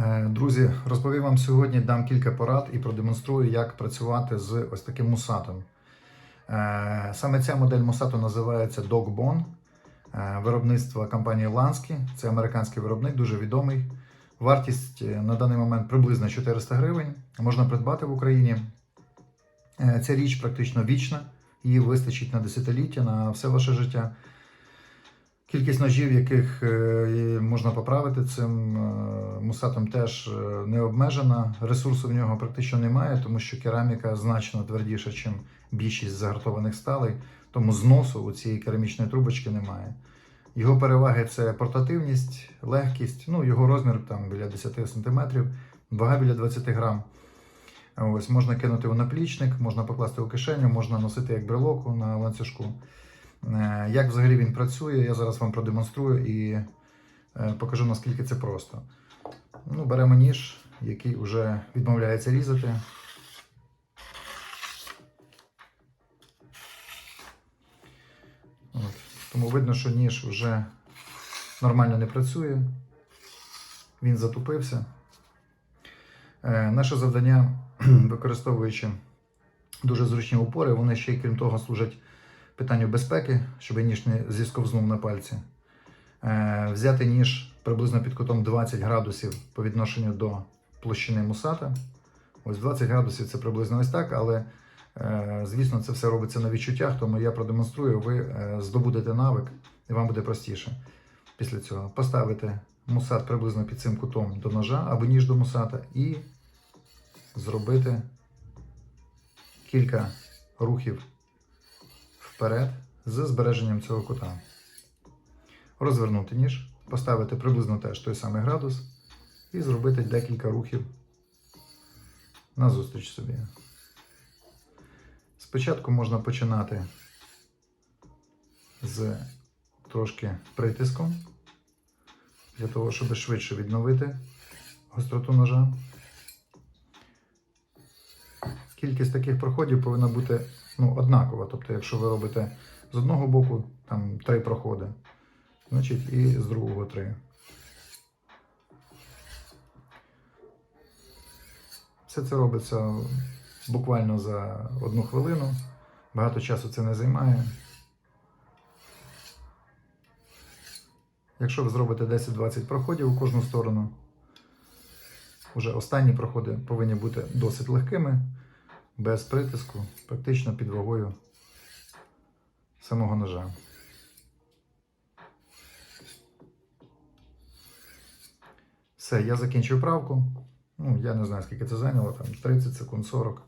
Е, Друзі, розповім вам сьогодні, дам кілька порад і продемонструю, як працювати з ось таким мусатом. Е, Саме ця модель мусату називається Dogbone, е, виробництва компанії Lansky. Це американський виробник, дуже відомий. Вартість на даний момент приблизно 400 гривень. Можна придбати в Україні. Ця річ практично вічна, її вистачить на десятиліття, на все ваше життя. Кількість ножів, яких е, можна поправити цим е, мусатом, теж е, не обмежена. Ресурсу в нього практично немає, тому що кераміка значно твердіша, ніж більшість загартованих сталей, тому зносу у цієї керамічної трубочки немає. Його переваги це портативність, легкість, ну його розмір там біля 10 см, вага біля 20 грам. Ось можна кинути у наплічник, можна покласти у кишеню, можна носити як брелоку на ланцюжку. Е, Як взагалі він працює, я зараз вам продемонструю і е, покажу наскільки це просто. Ну, беремо ніж, який вже відмовляється різати. От. Тому видно, що ніж вже нормально не працює. Він затупився. Е, Наше завдання, використовуючи дуже зручні упори, вони ще крім того служать питанню безпеки, щоб ніж не зісковзнув на пальці. Е, взяти ніж приблизно під кутом 20 градусів по відношенню до площини мусата. Ось 20 градусів це приблизно ось так, але е, звісно, це все робиться на відчуттях, тому я продемонструю, ви е, здобудете навик і вам буде простіше. Після цього поставити мусат приблизно під цим кутом до ножа або ніж до мусата і зробити кілька рухів вперед з збереженням цього кута. Розвернути ніж, поставити приблизно теж той самий градус і зробити декілька рухів назустріч собі. Спочатку можна починати з трошки притиском, для того, щоб швидше відновити гостроту ножа. Кількість таких проходів повинна бути ну, однакова. Тобто, якщо ви робите з одного боку там три проходи, значить і з другого три. Все це робиться буквально за одну хвилину. Багато часу це не займає. Якщо ви зробите 10-20 проходів у кожну сторону, уже останні проходи повинні бути досить легкими, без притиску, практично під вагою самого ножа. Все, я закінчив правку. Ну, я не знаю, скільки це зайняло, там 30 секунд 40.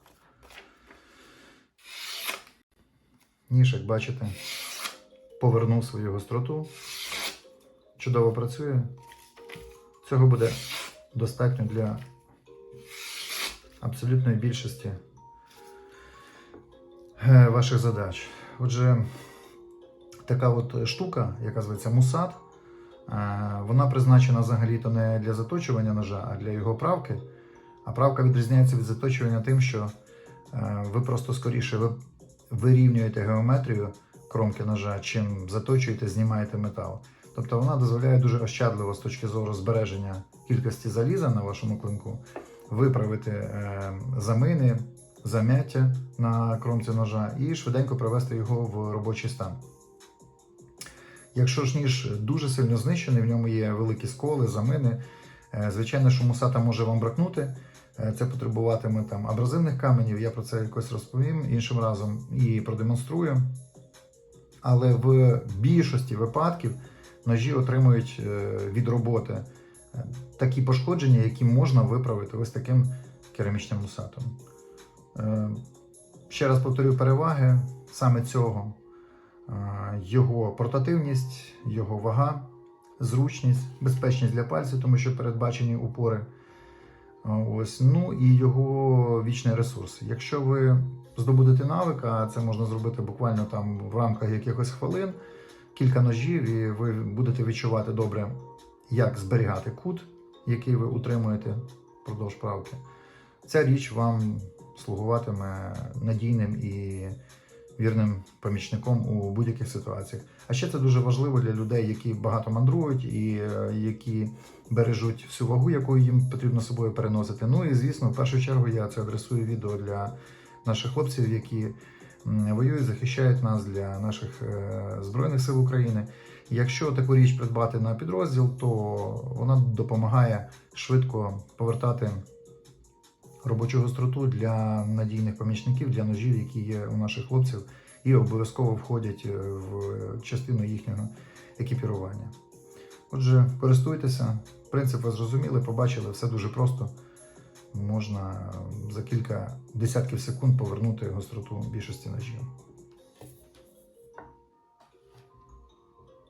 Ніж, як бачите, повернув свою гостроту. Чудово працює. Цього буде достатньо для абсолютної більшості ваших задач. Отже, така от штука, яка зветься мусат, е, вона призначена взагалі-то не для заточування ножа, а для його правки. А правка відрізняється від заточування тим, що е, ви просто скоріше ви вирівнюєте геометрію кромки ножа, чим заточуєте, знімаєте метал. Тобто вона дозволяє дуже ощадливо з точки зору збереження кількості заліза на вашому клинку виправити е, замини, зам'яття на кромці ножа і швиденько привести його в робочий стан. Якщо ж ніж дуже сильно знищений, в ньому є великі сколи, замини, е, звичайно, що мусата може вам бракнути. Е, Це потребуватиме там абразивних каменів, я про це якось розповім іншим разом і продемонструю. Але в більшості випадків ножі отримують е, від роботи такі пошкодження, які можна виправити ось таким керамічним мусатом. Е, Ще раз повторю переваги саме цього: Е, його портативність, його вага, зручність, безпечність для пальців, тому що передбачені упори. Е, Ось, ну і його вічний ресурс. Якщо ви здобудете навик, а це можна зробити буквально там в рамках якихось хвилин, кілька ножів, і ви будете відчувати добре, як зберігати кут, який ви утримуєте впродовж правки. Ця річ вам слугуватиме надійним і вірним помічником у будь-яких ситуаціях. А ще це дуже важливо для людей, які багато мандрують і е, які бережуть всю вагу, яку їм потрібно собою переносити. Ну і звісно, в першу чергу я це адресую відео для наших хлопців, які воюють, захищають нас для наших е, збройних сил України. Якщо таку річ придбати на підрозділ, то вона допомагає швидко повертати робочу гостроту для надійних помічників, для ножів, які є у наших хлопців, і обов'язково входять е, в частину їхнього екіпірування. Отже, користуйтеся, принцип ви зрозуміли, побачили, все дуже просто. Можна за кілька десятків секунд повернути гостроту більшості ножів.